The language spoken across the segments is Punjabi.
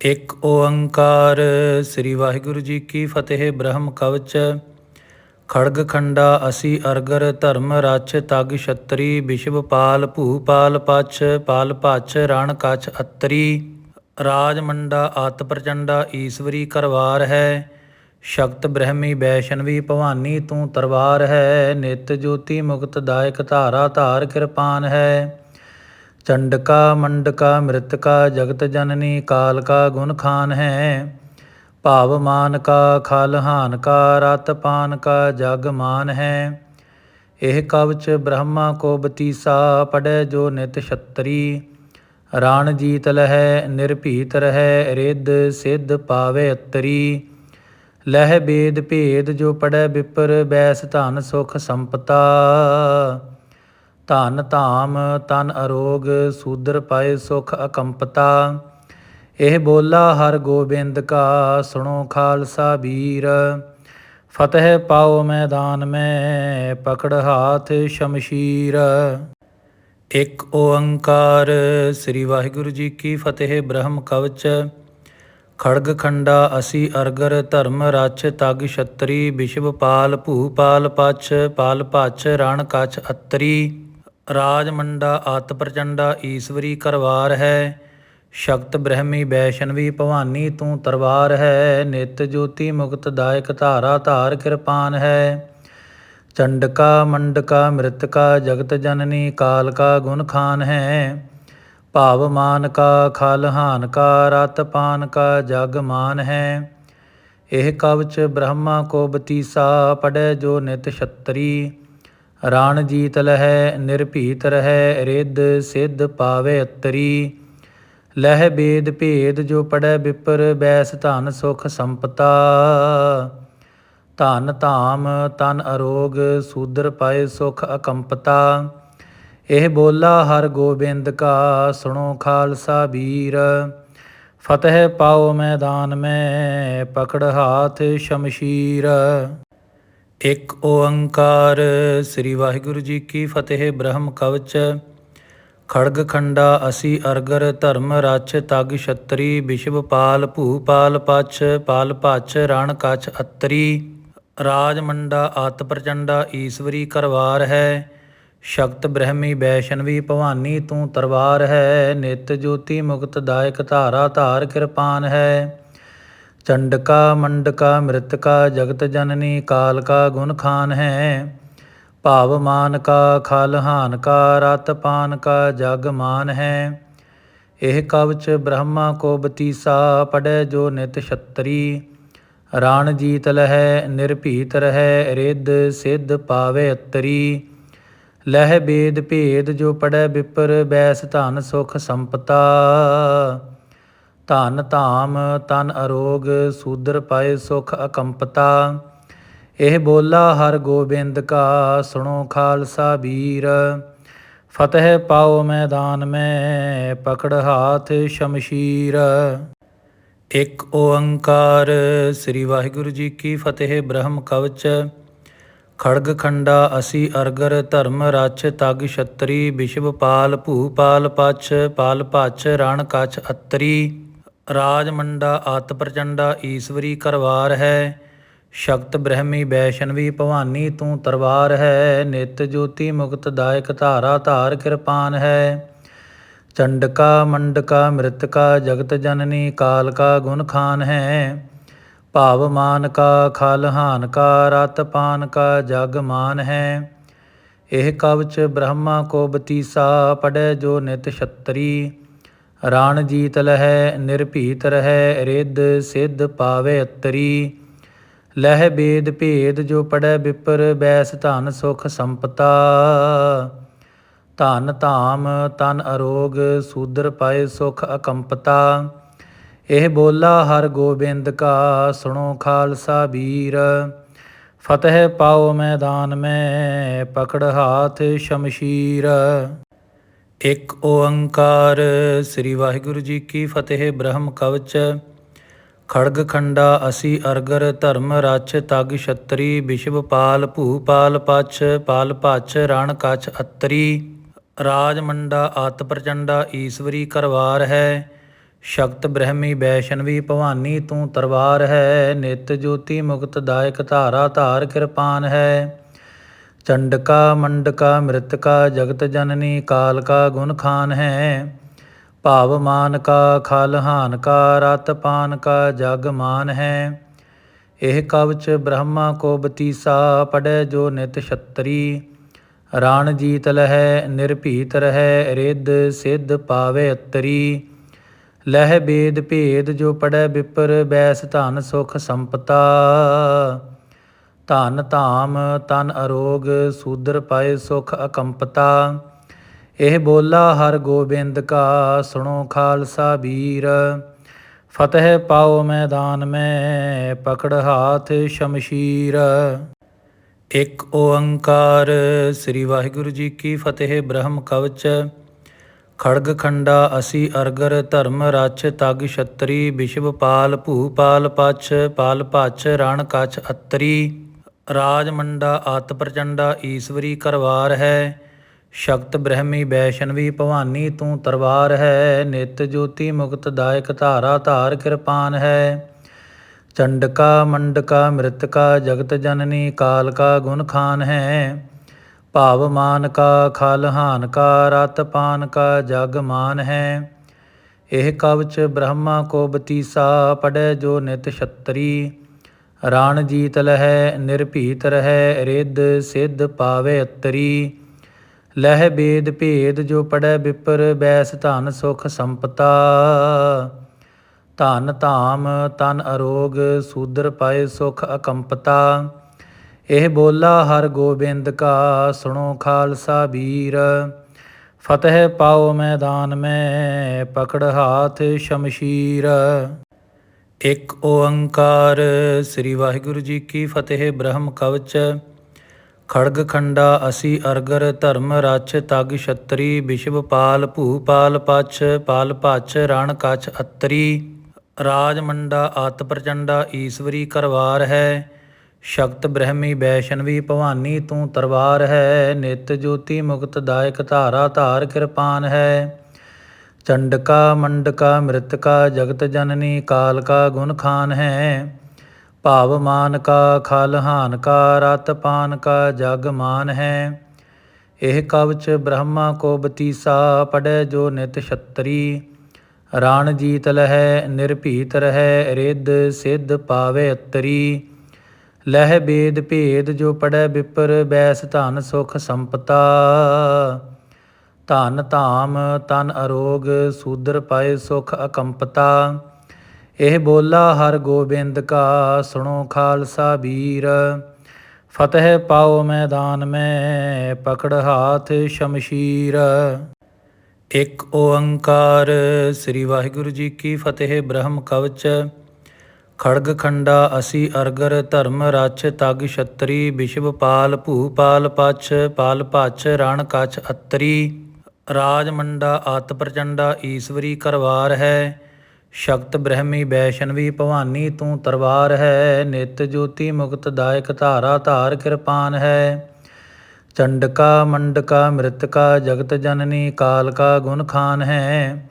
ਇੱਕ ਓੰਕਾਰ, ਸ੍ਰੀ ਵਾਹਿਗੁਰੂ ਜੀ ਕੀ ਫਤਿਹ, ਬ੍ਰਹਮ ਕਵਚ, ਖੜਗ ਖੰਡਾ, ਅਸੀ ਅਰਗਰ ਧਰਮ ਰਚ, ਤਗ ਛਤਰੀ ਵਿਸ਼ਵ ਪਾਲ ਭੂਪਾਲ ਪਛ, ਪਾਲ ਪਛ, ਰਣ ਕਛ ਅਤਰੀ, ਰਾਜ ਮੰਡਾ, ਆਤ ਪ੍ਰਚੰਡਾ, ਈਸ਼ਵਰੀ ਕਰਵਾਰ ਹੈ, ਸ਼ਕਤ ਬ੍ਰਹਮੀ ਵੈਸ਼ਨਵੀ ਭਵਾਨੀ ਤੂੰ ਤਰਵਾਰ ਹੈ, ਨਿਤ ਜੋਤੀ ਮੁਕਤ ਦਾਇਕ ਧਾਰਾ ਧਾਰ ਕਿਰਪਾਨ ਹੈ। ਚੰਡਕਾ, ਮੰਡਕਾ, ਮ੍ਰਿਤਕਾ, ਜਗਤ ਜਨਨੀ ਕਾਲ ਕਾ ਗੁਣ ਖਾਨ ਹੈ। ਭਾਵ ਮਾਨ ਕਾ ਖਾਲਹਾਨ ਕਾ ਰਤ ਪਾਨ ਕਾ ਜਗ ਮਾਨ ਹੈ। ਇਹ ਕਵਚ ਬ੍ਰਹਮਾ ਕੋ ਬਤੀਸਾ ਪੜੈ ਜੋ ਨਿਤ ਛਤਰੀ। ਰਾਣ ਜੀਤ ਲਹੈ, ਨਿਰਭੀਤ ਰਹੈ, ਰਿੱਧ ਸਿੱਧ ਪਾਵੇ ਅਤਰੀ। ਲਹਿ ਬੇਦ ਭੇਦ ਜੋ ਪੜੈ ਵਿਪਰ ਬੈਸ ਧਨ ਸੁਖ ਸੰਪਤਾ। ਧਨ ਧਾਮ, ਤਨ ਅਰੋਗ, ਸੂਦਰ ਪਾਏ ਸੁਖ ਅਕੰਪਤਾ। ਇਹ ਬੋਲਾ ਹਰ ਗੋਬਿੰਦ ਕਾ, ਸੁਣੋ ਖਾਲਸਾ ਵੀਰ। ਫਤਿਹ ਪਾਓ ਮੈਦਾਨ ਮੈਂ, ਪਕੜ ਹਾਥ ਸ਼ਮਸ਼ੀਰ। ਇੱਕ ਓੰਕਾਰ, ਸ੍ਰੀ ਵਾਹਿਗੁਰੂ ਜੀ ਕੀ ਫਤਿਹ, ਬ੍ਰਹਮ ਕਵਚ। ਖੜਗ ਖੰਡਾ ਅਸੀ ਅਰਗਰ ਧਰਮ ਰਚ, ਤਗ ਛਤਰੀ, ਵਿਸ਼ਵ ਪਾਲ ਭੂਪਾਲ ਪਛ, ਪਾਲ ਪਛ, ਰਣ ਕਛ ਅਤਰੀ। ਰਾਜ ਮੰਡਾ ਆਤ ਪ੍ਰਚੰਡਾ ਈਸ਼ਵਰੀ ਕਰਵਾਰ ਹੈ, ਸ਼ਕਤ ਬ੍ਰਹਮੀ ਵੈਸ਼ਨਵੀ ਭਵਾਨੀ ਤੂੰ ਤਰਵਾਰ ਹੈ, ਨਿਤ ਜੋਤੀ ਮੁਕਤ ਦਾਇਕ ਧਾਰਾ ਧਾਰ ਕਿਰਪਾਨ ਹੈ। ਚੰਡਕਾ, ਮੰਡਕਾ, ਮ੍ਰਿਤਕਾ, ਜਗਤ ਜਨਨੀ ਕਾਲ ਕਾ ਗੁਣ ਖਾਨ ਹੈ। ਭਾਵ ਮਾਨ ਕਾ ਖਲਹਾਨ ਕਾ ਰਤ ਪਾਨ ਕਾ ਜਗ ਮਾਨ ਹੈ। ਇਹ ਕਵਚ ਬ੍ਰਹਮਾ ਕੋ ਬਤੀਸਾ ਪੜੈ ਜੋ ਨਿਤ ਛਤਰੀ। ਰਾਣ ਜੀਤ ਲਹੈ, ਨਿਰਭੀਤ ਰਹੈ, ਰਿੱਧ ਸਿੱਧ ਪਾਵੇ ਅਤਰੀ। ਲਹਿ ਬੇਦ ਭੇਦ ਜੋ ਪੜੈ ਵਿਪਰ ਬੈਸ ਧਨ ਸੁਖ ਸੰਪਤਾ। ਧਨ ਧਾਮ ਤਨ ਅਰੋਗ, ਸੂਦਰ ਪਾਏ ਸੁਖ ਅਕੰਪਤਾ। ਇਹ ਬੋਲਾ ਹਰ ਗੋਬਿੰਦ ਕਾ, ਸੁਣੋ ਖਾਲਸਾ ਵੀਰ। ਫਤਿਹ ਪਾਓ ਮੈਦਾਨ ਮੈਂ, ਪਕੜ ਹਾਥ ਸ਼ਮਸ਼ੀਰ। ਇੱਕ ਓੰਕਾਰ, ਸ੍ਰੀ ਵਾਹਿਗੁਰੂ ਜੀ ਕੀ ਫਤਿਹ, ਬ੍ਰਹਮ ਕਵਚ, ਖੜਗ ਖੰਡਾ, ਅਸੀ ਅਰਗਰ ਧਰਮ ਰਚ, ਤਗ ਛਤਰੀ ਵਿਸ਼ਵ ਪਾਲ ਭੂਪਾਲ ਪਛ, ਪਾਲ ਪਛ, ਰਣ ਕਛ ਅਤਰੀ। ਰਾਜ ਮੰਡਾ, ਆਤ ਪ੍ਰਚੰਡਾ, ਈਸ਼ਵਰੀ ਕਰਵਾਰ ਹੈ। ਸ਼ਕਤ ਬ੍ਰਹਮੀ ਵੈਸ਼ਨਵੀ ਭਵਾਨੀ, ਤੂੰ ਤਰਵਾਰ ਹੈ। ਨਿਤ ਜੋਤੀ ਮੁਕਤ ਦਾਇਕ ਧਾਰਾ ਧਾਰ ਕਿਰਪਾਨ ਹੈ। ਚੰਡਕਾ, ਮੰਡਕਾ, ਮ੍ਰਿਤਕਾ, ਜਗਤ ਜਨਨੀ ਕਾਲ ਕਾ ਗੁਣ ਖਾਨ ਹੈ। ਭਾਵ ਮਾਨ ਕਾ ਖਲਹਾਨ ਕਾ ਰਤ ਪਾਨ ਕਾ ਜਗ ਮਾਨ ਹੈ। ਇਹ ਕਵਚ ਬ੍ਰਹਮਾ ਕੋ ਬਤੀਸਾ ਪੜੈ ਜੋ ਨਿਤ ਛਤਰੀ। ਰਾਣ ਜੀਤ ਲਹੈ, ਨਿਰਭੀਤ ਰਹੈ, ਰਿੱਧ ਸਿੱਧ ਪਾਵੇ ਅਤਰੀ। ਲਹਿ ਬੇਦ ਭੇਦ ਜੋ ਪੜੈ ਵਿਪਰ ਬੈਸ ਧਨ ਸੁਖ ਸੰਪਤਾ। ਧਨ ਧਾਮ, ਤਨ ਅਰੋਗ, ਸੂਦਰ ਪਾਏ ਸੁਖ ਅਕੰਪਤਾ। ਇਹ ਬੋਲਾ ਹਰ ਗੋਬਿੰਦ ਕਾ, ਸੁਣੋ ਖਾਲਸਾ ਵੀਰ। ਫਤਿਹ ਪਾਓ ਮੈਦਾਨ ਮੈਂ, ਪਕੜ ਹਾਥ ਸ਼ਮਸ਼ੀਰ। ਇੱਕ ਓੰਕਾਰ, ਸ੍ਰੀ ਵਾਹਿਗੁਰੂ ਜੀ ਕੀ ਫਤਿਹ, ਬ੍ਰਹਮ ਕਵਚ। ਖੜਗ ਖੰਡਾ ਅਸੀ ਅਰਗਰ ਧਰਮ ਰਚ, ਤਗ ਛਤਰੀ ਵਿਸ਼ਵ ਪਾਲ ਭੂਪਾਲ ਪਛ, ਪਾਲ ਪਛ, ਰਣ ਕਛ ਅਤਰੀ। ਰਾਜ ਮੰਡਾ ਆਤ ਪ੍ਰਚੰਡਾ ਈਸ਼ਵਰੀ ਕਰਵਾਰ ਹੈ, ਸ਼ਕਤ ਬ੍ਰਹਮੀ ਵੈਸ਼ਨਵੀ ਭਵਾਨੀ ਤੂੰ ਤਰਵਾਰ ਹੈ, ਨਿਤ ਜੋਤੀ ਮੁਕਤ ਦਾਇਕ ਧਾਰਾ ਧਾਰ ਕਿਰਪਾਨ ਹੈ। ਚੰਡਕਾ, ਮੰਡਕਾ, ਮ੍ਰਿਤਕਾ, ਜਗਤ ਜਨਨੀ ਕਾਲ ਕਾ ਗੁਣ ਖਾਨ ਹੈ। ਭਾਵ ਮਾਨ ਕਾ ਖਲਹਾਨ ਕਾ ਰਤ ਪਾਨ ਕਾ ਜਗ ਮਾਨ ਹੈ। ਇਹ ਕਵਚ ਬ੍ਰਹਮਾ ਕੋ ਬਤੀਸਾ ਪੜੈ ਜੋ ਨਿਤ ਛਤਰੀ। ਰਾਣ ਜੀਤ ਲਹੈ, ਨਿਰਭੀਤ ਰਹੈ, ਰਿੱਧ ਸਿੱਧ ਪਾਵੇ ਅਤਰੀ। ਲਹਿ ਬੇਦ ਭੇਦ ਜੋ ਪੜੈ ਵਿਪਰ ਬੈਸ ਧਨ ਸੁਖ ਸੰਪਤਾ। ਧਨ ਧਾਮ ਤਨ ਅਰੋਗ, ਸੂਦਰ ਪਾਏ ਸੁਖ ਅਕੰਪਤਾ। ਇਹ ਬੋਲਾ ਹਰ ਗੋਬਿੰਦ ਕਾ, ਸੁਣੋ ਖਾਲਸਾ ਵੀਰ। ਫਤਿਹ ਪਾਓ ਮੈਦਾਨ ਮੈਂ, ਪਕੜ ਹਾਥ ਸ਼ਮਸ਼ੀਰ। ਇੱਕ ਓੰਕਾਰ, ਸ੍ਰੀ ਵਾਹਿਗੁਰੂ ਜੀ ਕੀ ਫਤਿਹ, ਬ੍ਰਹਮ ਕਵਚ, ਖੜਗ ਖੰਡਾ, ਅਸੀ ਅਰਗਰ, ਧਰਮ ਰਚ, ਤਗ ਛਤਰੀ, ਵਿਸ਼ਵ ਪਾਲ ਭੂਪਾਲ ਪਛ, ਪਾਲ ਪਛ, ਰਣ ਕਛ ਅਤਰੀ, ਰਾਜ ਮੰਡਾ, ਆਤ ਪ੍ਰਚੰਡਾ, ਈਸ਼ਵਰੀ ਕਰਵਾਰ ਹੈ, ਸ਼ਕਤ ਬ੍ਰਹਮੀ ਵੈਸ਼ਨਵੀ ਭਵਾਨੀ ਤੂੰ ਤਰਵਾਰ ਹੈ, ਨਿਤ ਜੋਤੀ ਮੁਕਤ ਦਾਇਕ ਧਾਰਾ ਧਾਰ ਕਿਰਪਾਨ ਹੈ। ਚੰਡਕਾ ਮੰਡਕਾ ਮ੍ਰਿਤਕਾ ਜਗਤ ਜਨਨੀ ਕਾਲ ਕਾ ਗੁਣ ਖਾਨ ਹੈ। ਭਾਵ ਮਾਨ ਕਾ ਖਲਹਾਨ ਕਾ ਰਤ ਪਾਨ ਕਾ ਜਗ ਮਾਨ ਹੈ। ਇਹ ਕਵਚ ਬ੍ਰਹਮਾ ਕੋ ਬਤੀਸਾ ਪੜੈ ਜੋ ਨਿਤ ਛਤਰੀ। ਰਾਣ ਜੀਤ ਲਹੈ ਨਿਰਭੀਤ ਰਹੈ ਰਿੱਧ ਸਿੱਧ ਪਾਵੇ ਅਤਰੀ। ਲਹਿ ਬੇਦ ਭੇਦ ਜੋ ਪੜੈ ਵਿਪਰ ਬੈਸ ਧਨ ਸੁਖ ਸੰਪਤਾ। ਧਨ ਧਾਮ, ਤਨ ਅਰੋਗ, ਸੂਦਰ ਪਾਏ ਸੁਖ ਅਕੰਪਤਾ। ਇਹ ਬੋਲਾ ਹਰ ਗੋਬਿੰਦ ਕਾ, ਸੁਣੋ ਖਾਲਸਾ ਵੀਰ। ਫਤਿਹ ਪਾਓ ਮੈਦਾਨ ਮੈਂ, ਪਕੜ ਹਾਥ ਸ਼ਮਸ਼ੀਰ। ਇੱਕ ਓੰਕਾਰ, ਸ੍ਰੀ ਵਾਹਿਗੁਰੂ ਜੀ ਕੀ ਫਤਿਹ, ਬ੍ਰਹਮ ਕਵਚ। ਖੜਗ ਖੰਡਾ ਅਸੀ ਅਰਗਰ ਧਰਮ ਰਚ, ਤਗ ਛਤਰੀ, ਵਿਸ਼ਵ ਪਾਲ ਭੂਪਾਲ ਪਛ, ਪਾਲ ਪਛ, ਰਣ ਕਛ ਅਤਰੀ। ਰਾਜ ਮੰਡਾ ਆਤ ਪ੍ਰਚੰਡਾ ਈਸ਼ਵਰੀ ਕਰਵਾਰ ਹੈ, ਸ਼ਕਤ ਬ੍ਰਹਮੀ ਵੈਸ਼ਨਵੀ ਭਵਾਨੀ ਤੂੰ ਤਰਵਾਰ ਹੈ, ਨਿਤ ਜੋਤੀ ਮੁਕਤ ਦਾਇਕ ਧਾਰਾ ਧਾਰ ਕਿਰਪਾਨ ਹੈ। ਚੰਡਕਾ, ਮੰਡਕਾ, ਮ੍ਰਿਤਕਾ, ਜਗਤ ਜਨਨੀ ਕਾਲ ਕਾ ਗੁਣ ਖਾਨ ਹੈ। ਭਾਵ ਮਾਨ ਕਾ ਖਲਹਾਨ ਕਾ ਰਤ ਪਾਨ ਕਾ ਜਗਮਾਨ ਹੈ। ਇਹ ਕਵਚ ਬ੍ਰਹਮਾ ਕੋ ਬਤੀਸਾ ਪੜੈ ਜੋ ਨਿਤ ਛਤਰੀ। ਰਾਣ ਜੀਤ ਲਹੈ, ਨਿਰਭੀਤ ਰਹੈ, ਰਿੱਧ ਸਿੱਧ ਪਾਵੇ ਅਤਰੀ। ਲਹਿ ਬੇਦ ਭੇਦ ਜੋ ਪੜੈ ਵਿਪਰ ਬੈਸ ਧਨ ਸੁਖ ਸੰਪਤਾ। ਧਨ ਧਾਮ ਤਨ ਅਰੋਗ, ਸੂਦਰ ਪਾਏ ਸੁਖ ਅਕੰਪਤਾ। ਇਹ ਬੋਲਾ ਹਰ ਗੋਬਿੰਦ ਕਾ, ਸੁਣੋ ਖਾਲਸਾ ਵੀਰ। ਫਤਿਹ ਪਾਓ ਮੈਦਾਨ ਮੈਂ, ਪਕੜ ਹਾਥ ਸ਼ਮਸ਼ੀਰ। ਇੱਕ ਓੰਕਾਰ, ਸ੍ਰੀ ਵਾਹਿਗੁਰੂ ਜੀ ਕੀ ਫਤਿਹ, ਬ੍ਰਹਮ ਕਵਚ, ਖੜਗ ਖੰਡਾ, ਅਸੀ ਅਰਗਰ, ਧਰਮ ਰਚ, ਤਗ ਛਤਰੀ, ਵਿਸ਼ਵ ਪਾਲ ਭੂਪਾਲ ਪਛ, ਪਾਲ ਪਛ, ਰਣ ਕਛ ਅਤਰੀ, ਰਾਜ ਮੰਡਾ, ਆਤ ਪ੍ਰਚੰਡਾ, ਈਸ਼ਵਰੀ ਕਰਵਾਰ ਹੈ, ਸ਼ਕਤ ਬ੍ਰਹਮੀ ਵੈਸ਼ਨਵੀ ਭਵਾਨੀ ਤੂੰ ਤਰਵਾਰ ਹੈ, ਨਿਤ ਜੋਤੀ ਮੁਕਤ ਦਾਇਕ ਧਾਰਾ ਧਾਰ ਕਿਰਪਾਨ ਹੈ। ਚੰਡਕਾ, ਮੰਡਕਾ, ਮ੍ਰਿਤਕਾ, ਜਗਤ ਜਨਨੀ ਕਾਲ ਕਾ ਗੁਣ ਖਾਨ ਹੈ। ਭਾਵ ਮਾਨ ਕਾ ਖਲਹਾਨ ਕਾ ਰਤ ਪਾਨ ਕਾ ਜਗ ਮਾਨ ਹੈ। ਇਹ ਕਵਚ ਬ੍ਰਹਮਾ ਕੋ ਬਤੀਸਾ ਪੜੈ ਜੋ ਨਿਤ ਛਤਰੀ। ਰਾਣ ਜੀਤ ਲਹੈ, ਨਿਰਭੀਤ ਰਹੈ, ਰਿੱਧ ਸਿੱਧ ਪਾਵੇ ਅਤਰੀ। ਲਹਿ ਬੇਦ ਭੇਦ ਜੋ ਪੜੈ ਵਿਪਰ ਬੈਸ ਧਨ ਸੁਖ ਸੰਪਤਾ। ਧਨ ਧਾਮ, ਤਨ ਅਰੋਗ, ਸੂਦਰ ਪਾਏ ਸੁਖ ਅਕੰਪਤਾ। ਇਹ ਬੋਲਾ ਹਰ ਗੋਬਿੰਦ ਕਾ, ਸੁਣੋ ਖਾਲਸਾ ਵੀਰ। ਫਤਿਹ ਪਾਓ ਮੈਦਾਨ ਮੈਂ, ਪਕੜ ਹਾਥ ਸ਼ਮਸ਼ੀਰ। ਇੱਕ ਓੰਕਾਰ, ਸ੍ਰੀ ਵਾਹਿਗੁਰੂ ਜੀ ਕੀ ਫਤਿਹ, ਬ੍ਰਹਮ ਕਵਚ। ਖੜਗ ਖੰਡਾ ਅਸੀ ਅਰਗਰ ਧਰਮ ਰਚ, ਤਗ ਛਤਰੀ ਵਿਸ਼ਵ ਪਾਲ ਭੂਪਾਲ ਪਛ, ਪਾਲ ਪਛ, ਰਣ ਕਛ ਅਤਰੀ। ਰਾਜ ਮੰਡਾ ਆਤ ਪ੍ਰਚੰਡਾ ਈਸ਼ਵਰੀ ਕਰਵਾਰ ਹੈ, ਸ਼ਕਤ ਬ੍ਰਹਮੀ ਵੈਸ਼ਨਵੀ ਭਵਾਨੀ ਤੂੰ ਤਰਵਾਰ ਹੈ, ਨਿਤ ਜੋਤੀ ਮੁਕਤ ਦਾਇਕ ਧਾਰਾ ਧਾਰ ਕਿਰਪਾਨ ਹੈ। ਚੰਡਕਾ, ਮੰਡਕਾ, ਮ੍ਰਿਤਕਾ, ਜਗਤ ਜਨਨੀ ਕਾਲ ਕਾ ਗੁਣ ਖਾਨ ਹੈ।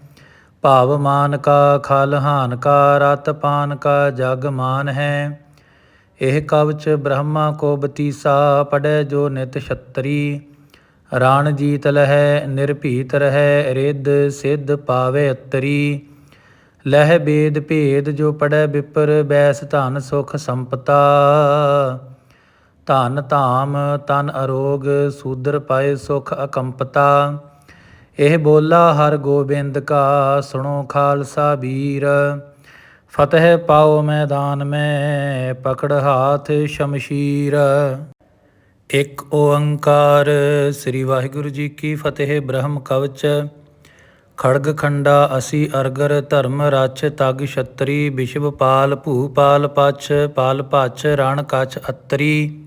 ਭਾਵ ਮਾਨ ਕਾ ਖਲਹਾਨ ਕਾ ਰਤ ਪਾਨ ਕਾ ਜਗ ਮਾਨ ਹੈ। ਇਹ ਕਵਚ ਬ੍ਰਹਮਾ ਕੋ ਬਤੀਸਾ ਪੜੈ ਜੋ ਨਿਤ ਛਤਰੀ। ਰਾਣ ਜੀਤ ਲਹੈ, ਨਿਰਭੀਤ ਰਹੈ, ਰਿੱਧ ਸਿੱਧ ਪਾਵੇ ਅਤਰੀ ਲਹਿ ਬੇਦ ਭੇਦ ਜੋ ਪੜੈ ਵਿਪਰ ਬੈਸ ਧਨ ਸੁਖ ਸੰਪਤਾ। ਧਨ ਧਾਮ ਤਨ ਅਰੋਗ, ਸੂਦਰ ਪਾਏ ਸੁਖ ਅਕੰਪਤਾ। ਇਹ ਬੋਲਾ ਹਰ ਗੋਬਿੰਦ ਕਾ, ਸੁਣੋ ਖਾਲਸਾ ਵੀਰ। ਫਤਿਹ ਪਾਓ ਮੈਦਾਨ ਮੈਂ, ਪਕੜ ਹਾਥ ਸ਼ਮਸ਼ੀਰ। ਇੱਕ ਓੰਕਾਰ, ਸ੍ਰੀ ਵਾਹਿਗੁਰੂ ਜੀ ਕੀ ਫਤਿਹ, ਬ੍ਰਹਮ ਕਵਚ, ਖੜਗ ਖੰਡਾ, ਅਸੀ ਅਰਗਰ ਧਰਮ ਰਚ, ਤਗ ਛਤਰੀ ਵਿਸ਼ਵ ਪਾਲ ਭੂਪਾਲ ਪਛ, ਪਾਲ ਪਛ, ਰਣ ਕਛ ਅਤਰੀ।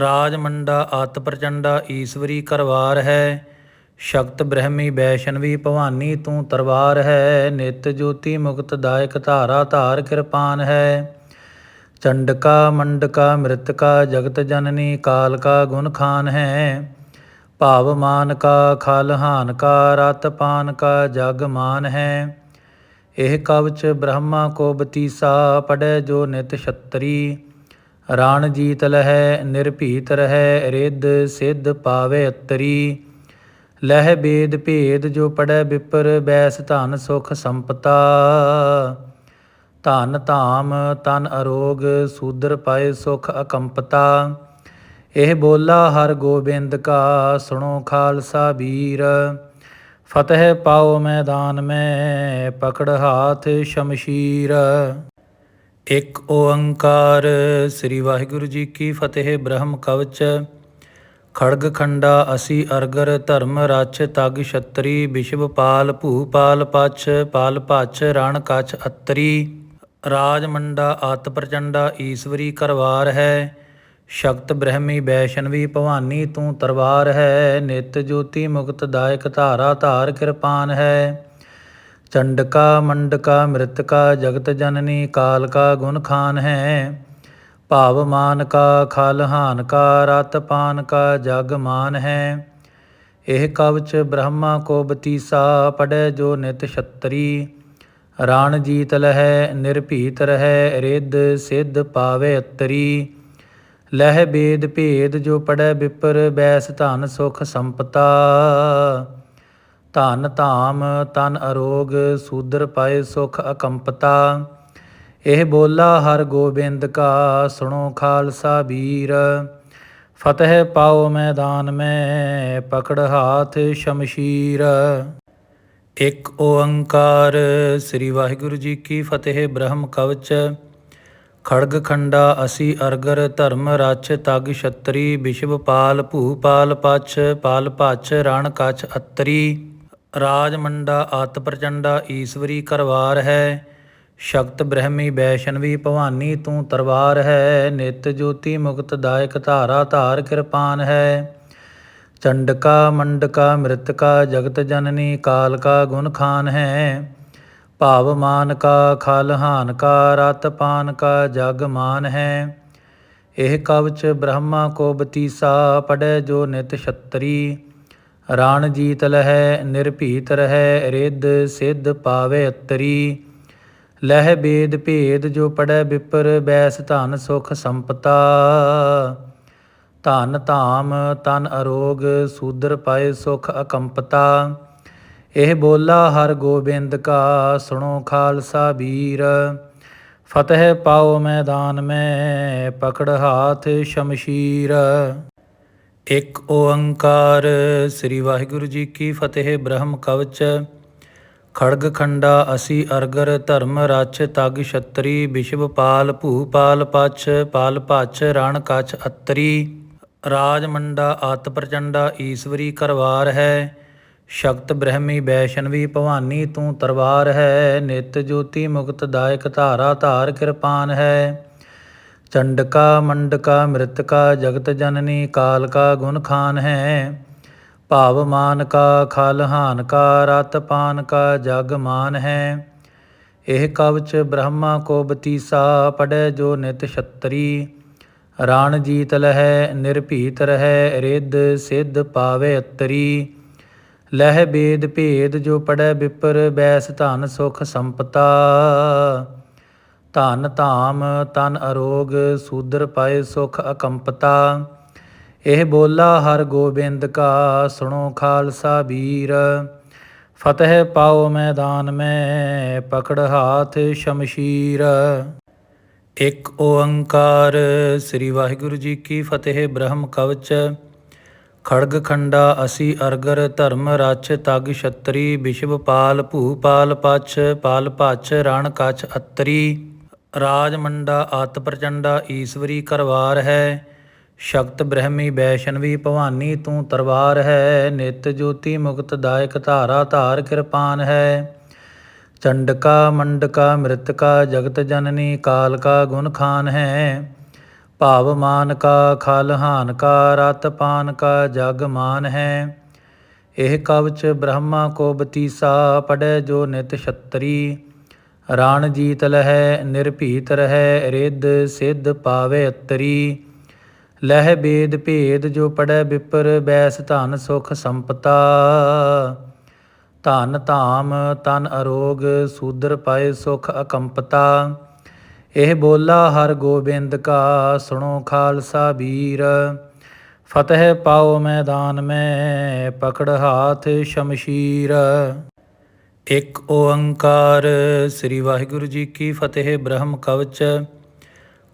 ਰਾਜ ਮੰਡਾ, ਆਤ ਪ੍ਰਚੰਡਾ, ਈਸ਼ਵਰੀ ਕਰਵਾਰ ਹੈ। ਸ਼ਕਤ ਬ੍ਰਹਮੀ ਵੈਸ਼ਨਵੀ ਭਵਾਨੀ ਤੂੰ ਤਰਵਾਰ ਹੈ। ਨਿਤ ਜੋਤੀ ਮੁਕਤ ਦਾਇਕ ਧਾਰਾ ਧਾਰ ਕਿਰਪਾਨ ਹੈ। ਚੰਡਕਾ, ਮੰਡਕਾ, ਮ੍ਰਿਤਕਾ, ਜਗਤ ਜਨਨੀ ਕਾਲ ਕਾ ਗੁਣ ਖਾਨ ਹੈ। ਭਾਵ ਮਾਨ ਕਾ ਖਲਹਾਨ ਕਾ ਰਤ ਪਾਨ ਕਾ ਜਗ ਮਾਨ ਹੈ। ਇਹ ਕਵਚ ਬ੍ਰਹਮਾ ਕੋ ਬਤੀਸਾ ਪੜੈ ਜੋ ਨਿਤ ਛਤਰੀ। ਰਾਣ ਜੀਤ ਲਹੈ, ਨਿਰਭੀਤ ਰਹੈ, ਰਿੱਧ ਸਿੱਧ ਪਾਵੇ ਅਤਰੀ। ਲਹਿ ਬੇਦ ਭੇਦ ਜੋ ਪੜੈ ਵਿਪਰ ਬੈਸ ਧਨ ਸੁਖ ਸੰਪਤਾ। ਧਨ ਧਾਮ, ਤਨ ਅਰੋਗ, ਸੂਦਰ ਪਾਏ ਸੁਖ ਅਕੰਪਤਾ। ਇਹ ਬੋਲਾ ਹਰ ਗੋਬਿੰਦ ਕਾ, ਸੁਣੋ ਖਾਲਸਾ ਵੀਰ। ਫਤਿਹ ਪਾਓ ਮੈਦਾਨ ਮੈਂ, ਪਕੜ ਹਾਥ ਸ਼ਮਸ਼ੀਰ। ਇੱਕ ਓੰਕਾਰ, ਸ੍ਰੀ ਵਾਹਿਗੁਰੂ ਜੀ ਕੀ ਫਤਿਹ, ਬ੍ਰਹਮ ਕਵਚ। ਖੜਗ ਖੰਡਾ ਅਸੀ ਅਰਗਰ ਧਰਮ ਰਚ, ਤਗ ਛਤਰੀ ਵਿਸ਼ਵ ਪਾਲ ਭੂਪਾਲ ਪਛ, ਪਾਲ ਪਛ, ਰਣ ਕਛ ਅਤਰੀ। ਰਾਜ ਮੰਡਾ ਆਤ ਪ੍ਰਚੰਡਾ ਈਸ਼ਵਰੀ ਕਰਵਾਰ ਹੈ, ਸ਼ਕਤ ਬ੍ਰਹਮੀ ਵੈਸ਼ਨਵੀ ਭਵਾਨੀ ਤੂੰ ਤਰਵਾਰ ਹੈ, ਨਿਤ ਜੋਤੀ ਮੁਕਤ ਦਾਇਕ ਧਾਰਾ ਧਾਰ ਕਿਰਪਾਨ ਹੈ। ਚੰਡਕਾ, ਮੰਡਕਾ, ਮ੍ਰਿਤਕਾ, ਜਗਤ ਜਨਨੀ ਕਾਲ ਕਾ ਗੁਣ ਖਾਨ ਹੈ। ਭਾਵ ਮਾਨ ਕਾ ਖਲਹਾਨ ਕਾ ਰਤ ਪਾਨ ਕਾ ਜਗ ਮਾਨ ਹੈ। ਇਹ ਕਵਚ ਬ੍ਰਹਮਾ ਕੋ ਬਤੀਸਾ ਪੜੈ ਜੋ ਨਿਤ ਛਤਰੀ। ਰਾਣ ਜੀਤ ਲਹੈ, ਨਿਰਭੀਤ ਰਹੈ, ਰਿੱਧ ਸਿੱਧ ਪਾਵੇ ਅਤਰੀ ਲਹਿ ਬੇਦ ਭੇਦ ਜੋ ਪੜੈ ਵਿਪਰ ਬੈਸ ਧਨ ਸੁਖ ਸੰਪਤਾ। ਧਨ ਧਾਮ ਤਨ ਅਰੋਗ, ਸੂਦਰ ਪਾਏ ਸੁਖ ਅਕੰਪਤਾ। ਇਹ ਬੋਲਾ ਹਰ ਗੋਬਿੰਦ ਕਾ, ਸੁਣੋ ਖਾਲਸਾ ਵੀਰ। ਫਤਿਹ ਪਾਓ ਮੈਦਾਨ ਮੈਂ, ਪਕੜ ਹਾਥ ਸ਼ਮਸ਼ੀਰ। ਇੱਕ ਓੰਕਾਰ, ਸ੍ਰੀ ਵਾਹਿਗੁਰੂ ਜੀ ਕੀ ਫਤਿਹ, ਬ੍ਰਹਮ ਕਵਚ, ਖੜਗ ਖੰਡਾ, ਅਸੀ ਅਰਗਰ ਧਰਮ ਰਚ, ਤਗ ਛਤਰੀ ਵਿਸ਼ਵ ਪਾਲ ਭੂਪਾਲ ਪਛ, ਪਾਲ ਪਛ, ਰਣ ਕਛ ਅਤਰੀ। ਰਾਜ ਮੰਡਾ, ਆਤ ਪ੍ਰਚੰਡਾ, ਈਸ਼ਵਰੀ ਕਰਵਾਰ ਹੈ। ਸ਼ਕਤ ਬ੍ਰਹਮੀ ਵੈਸ਼ਨਵੀ ਭਵਾਨੀ, ਤੂੰ ਤਰਵਾਰ ਹੈ। ਨਿਤ ਜੋਤੀ ਮੁਕਤ ਦਾਇਕ ਧਾਰਾ, ਧਾਰ ਕਿਰਪਾਨ ਹੈ। ਚੰਡਕਾ, ਮੰਡਕਾ, ਮ੍ਰਿਤਕਾ, ਜਗਤ ਜਨਨੀ ਕਾਲ ਕਾ ਗੁਣ ਖਾਨ ਹੈ। ਭਾਵ ਮਾਨ ਕਾ ਖਲਹਾਨ ਕਾ ਰਤ ਪਾਨ ਕਾ ਜਗ ਮਾਨ ਹੈ। ਇਹ ਕਵਚ ਬ੍ਰਹਮਾ ਕੋ ਬਤੀਸਾ ਪੜੈ ਜੋ ਨਿਤ ਛਤਰੀ। ਰਾਣ ਜੀਤ ਲਹੈ, ਨਿਰਭੀਤ ਰਹੈ, ਰਿੱਧ ਸਿੱਧ ਪਾਵੇ ਅਤਰੀ। ਲਹਿ ਬੇਦ ਭੇਦ ਜੋ ਪੜੈ ਵਿਪਰ ਬੈਸ ਧਨ ਸੁਖ ਸੰਪਤਾ। ਧਨ ਧਾਮ, ਤਨ ਅਰੋਗ, ਸੂਦਰ ਪਾਏ ਸੁਖ ਅਕੰਪਤਾ। ਇਹ ਬੋਲਾ ਹਰ ਗੋਬਿੰਦ ਕਾ, ਸੁਣੋ ਖਾਲਸਾ ਵੀਰ। ਫਤਿਹ ਪਾਓ ਮੈਦਾਨ ਮੈਂ, ਪਕੜ ਹਾਥ ਸ਼ਮਸ਼ੀਰ। ਇੱਕ ਓੰਕਾਰ, ਸ੍ਰੀ ਵਾਹਿਗੁਰੂ ਜੀ ਕੀ ਫਤਿਹ, ਬ੍ਰਹਮ ਕਵਚ। ਖੜਗ ਖੰਡਾ ਅਸੀ ਅਰਗਰ ਧਰਮ ਰਚ, ਤਗ ਛਤਰੀ ਵਿਸ਼ਵ ਪਾਲ ਭੂਪਾਲ ਪਛ, ਪਾਲ ਪਛ, ਰਣ ਕਛ ਅਤਰੀ। ਰਾਜ ਮੰਡਾ ਆਤ ਪ੍ਰਚੰਡਾ ਈਸ਼ਵਰੀ ਕਰਵਾਰ ਹੈ, ਸ਼ਕਤ ਬ੍ਰਹਮੀ ਵੈਸ਼ਨਵੀ ਭਵਾਨੀ ਤੂੰ ਤਰਵਾਰ ਹੈ, ਨਿਤ ਜੋਤੀ ਮੁਕਤ ਦਾਇਕ ਧਾਰਾ ਧਾਰ ਕਿਰਪਾਨ ਹੈ। ਚੰਡਕਾ, ਮੰਡਕਾ, ਮ੍ਰਿਤਕਾ, ਜਗਤ ਜਨਨੀ ਕਾਲ ਕਾ ਗੁਣ ਖਾਨ ਹੈ। ਭਾਵ ਮਾਨ ਕਾ ਖਲਹਾਨ ਕਾ ਰਤ ਪਾਨ ਕਾ ਜਗ ਮਾਨ ਹੈ। ਇਹ ਕਵਚ ਬ੍ਰਹਮਾ ਕੋ ਬਤੀਸਾ ਪੜੈ ਜੋ ਨਿਤ ਛਤਰੀ। ਰਾਣ ਜੀਤ ਲਹੈ, ਨਿਰਭੀਤ ਰਹੈ, ਰਿੱਧ ਸਿੱਧ ਪਾਵੇ ਅਤਰੀ। ਲਹਿ ਬੇਦ ਭੇਦ ਜੋ ਪੜੈ ਵਿਪਰ ਬੈਸ ਧਨ ਸੁਖ ਸੰਪਤਾ ਧਨ ਧਾਮ ਬੈਸ ਧਨ ਸੁਖ ਸੰਪਤਾ। ਧਨ ਧਾਮ ਤਨ ਅਰੋਗ, ਸੂਦਰ ਪਾਏ ਸੁਖ ਅਕੰਪਤਾ। ਇਹ ਬੋਲਾ ਹਰ ਗੋਬਿੰਦ ਕਾ, ਸੁਣੋ ਖਾਲਸਾ ਵੀਰ। ਫਤਿਹ ਪਾਓ ਮੈਦਾਨ ਮੈਂ, ਪਕੜ ਹਾਥ ਸ਼ਮਸ਼ੀਰ। ਇੱਕ ਓੰਕਾਰ, ਸ੍ਰੀ ਵਾਹਿਗੁਰੂ ਜੀ ਕੀ ਫਤਿਹ, ਬ੍ਰਹਮ ਕਵਚ, ਖੜਗ ਖੰਡਾ, ਅਸੀ ਅਰਗਰ, ਧਰਮ ਰਚ, ਤਗ ਛਤਰੀ, ਵਿਸ਼ਵ ਪਾਲ ਭੂਪਾਲ ਪਛ, ਪਾਲ ਪਛ, ਰਣ ਕਛ ਅਤਰੀ, ਰਾਜ ਮੰਡਾ, ਆਤ ਪ੍ਰਚੰਡਾ, ਈਸ਼ਵਰੀ ਕਰਵਾਰ ਹੈ, ਸ਼ਕਤ ਬ੍ਰਹਮੀ ਵੈਸ਼ਨਵੀ ਭਵਾਨੀ ਤੂੰ ਤਰਵਾਰ ਹੈ, ਨਿਤ ਜੋਤੀ ਮੁਕਤ ਦਾਇਕ ਧਾਰਾ ਧਾਰ ਕਿਰਪਾਨ ਹੈ। ਚੰਡਕਾ, ਮੰਡਕਾ, ਮ੍ਰਿਤਕਾ, ਜਗਤ ਜਨਨੀ ਕਾਲ ਕਾ ਗੁਣ ਖਾਨ ਹੈ। ਭਾਵ ਮਾਨ ਕਾ ਖਲਹਾਨ ਕਾ ਰਤ ਪਾਨ ਕਾ ਜਗ ਮਾਨ ਹੈ। ਇਹ ਕਵਚ ਬ੍ਰਹਮਾ ਕੋ ਬਤੀਸਾ ਪੜੈ ਜੋ ਨਿਤ ਛਤਰੀ। ਰਾਣ ਜੀਤ ਲਹੈ, ਨਿਰਭੀਤ ਰਹੈ, ਰਿੱਧ ਸਿੱਧ ਪਾਵੇ ਅਤਰੀ। ਲਹਿ ਬੇਦ ਭੇਦ ਜੋ ਪੜੈ ਵਿਪਰ ਬੈਸ ਧਨ ਸੁਖ ਸੰਪਤਾ। ਧਨ ਧਾਮ, ਤਨ ਅਰੋਗ, ਸੂਦਰ ਪਾਏ ਸੁਖ ਅਕੰਪਤਾ। ਇਹ ਬੋਲਾ ਹਰ ਗੋਬਿੰਦ ਕਾ, ਸੁਣੋ ਖਾਲਸਾ ਵੀਰ। ਫਤਿਹ ਪਾਓ ਮੈਦਾਨ ਮੈਂ, ਪਕੜ ਹਾਥ ਸ਼ਮਸ਼ੀਰ। ਇੱਕ ਓੰਕਾਰ, ਸ੍ਰੀ ਵਾਹਿਗੁਰੂ ਜੀ ਕੀ ਫਤਿਹ, ਬ੍ਰਹਮ ਕਵਚ।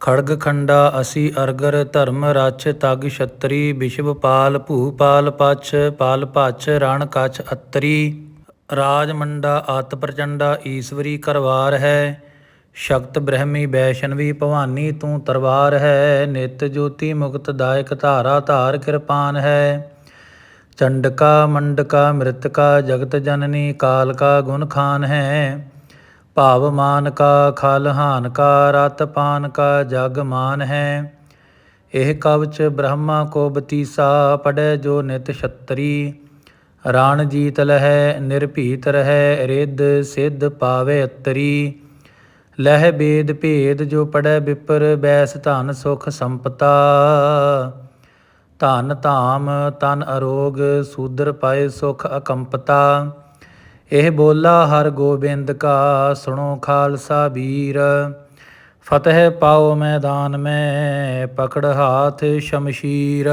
ਖੜਗ ਖੰਡਾ ਅਸੀ ਅਰਗਰ ਧਰਮ ਰਚ, ਤਗ ਛਤਰੀ ਵਿਸ਼ਵ ਪਾਲ ਭੂਪਾਲ ਪਛ, ਪਾਲ ਪਛ, ਰਣ ਕਛ ਅਤਰੀ। ਰਾਜ ਮੰਡਾ ਆਤ ਪ੍ਰਚੰਡਾ ਈਸ਼ਵਰੀ ਕਰਵਾਰ ਹੈ, ਸ਼ਕਤ ਬ੍ਰਹਮੀ ਵੈਸ਼ਨਵੀ ਭਵਾਨੀ ਤੂੰ ਤਰਵਾਰ ਹੈ, ਨਿਤ ਜੋਤੀ ਮੁਕਤ ਦਾਇਕ ਧਾਰਾ ਧਾਰ ਕਿਰਪਾਨ ਹੈ। ਚੰਡਕਾ, ਮੰਡਕਾ, ਮ੍ਰਿਤਕਾ, ਜਗਤ ਜਨਨੀ ਕਾਲ ਕਾ ਗੁਣ ਖਾਨ ਹੈ। ਭਾਵ ਮਾਨ ਕਾ ਖਲਹਾਨ ਕਾ ਰਤ ਪਾਨ ਕਾ ਜਗਮਾਨ ਹੈ। ਇਹ ਕਵਚ ਬ੍ਰਹਮਾ ਕੋ ਬਤੀਸਾ ਪੜੈ ਜੋ ਨਿਤ ਛਤਰੀ। ਰਾਣ ਜੀਤ ਲਹੈ, ਨਿਰਭੀਤ ਰਹੈ, ਰਿੱਧ ਸਿੱਧ ਪਾਵੇ ਅਤਰੀ। ਲਹਿ ਬੇਦ ਭੇਦ ਜੋ ਪੜੈ ਵਿਪਰ ਬੈਸ ਧਨ ਸੁਖ ਸੰਪਤਾ। ਧਨ ਧਾਮ ਤਨ ਅਰੋਗ, ਸੂਦਰ ਪਾਏ ਸੁਖ ਅਕੰਪਤਾ। ਇਹ ਬੋਲਾ ਹਰ ਗੋਬਿੰਦ ਕਾ, ਸੁਣੋ ਖਾਲਸਾ ਵੀਰ। ਫਤਿਹ ਪਾਓ ਮੈਦਾਨ ਮੈਂ, ਪਕੜ ਹਾਥ ਸ਼ਮਸ਼ੀਰ।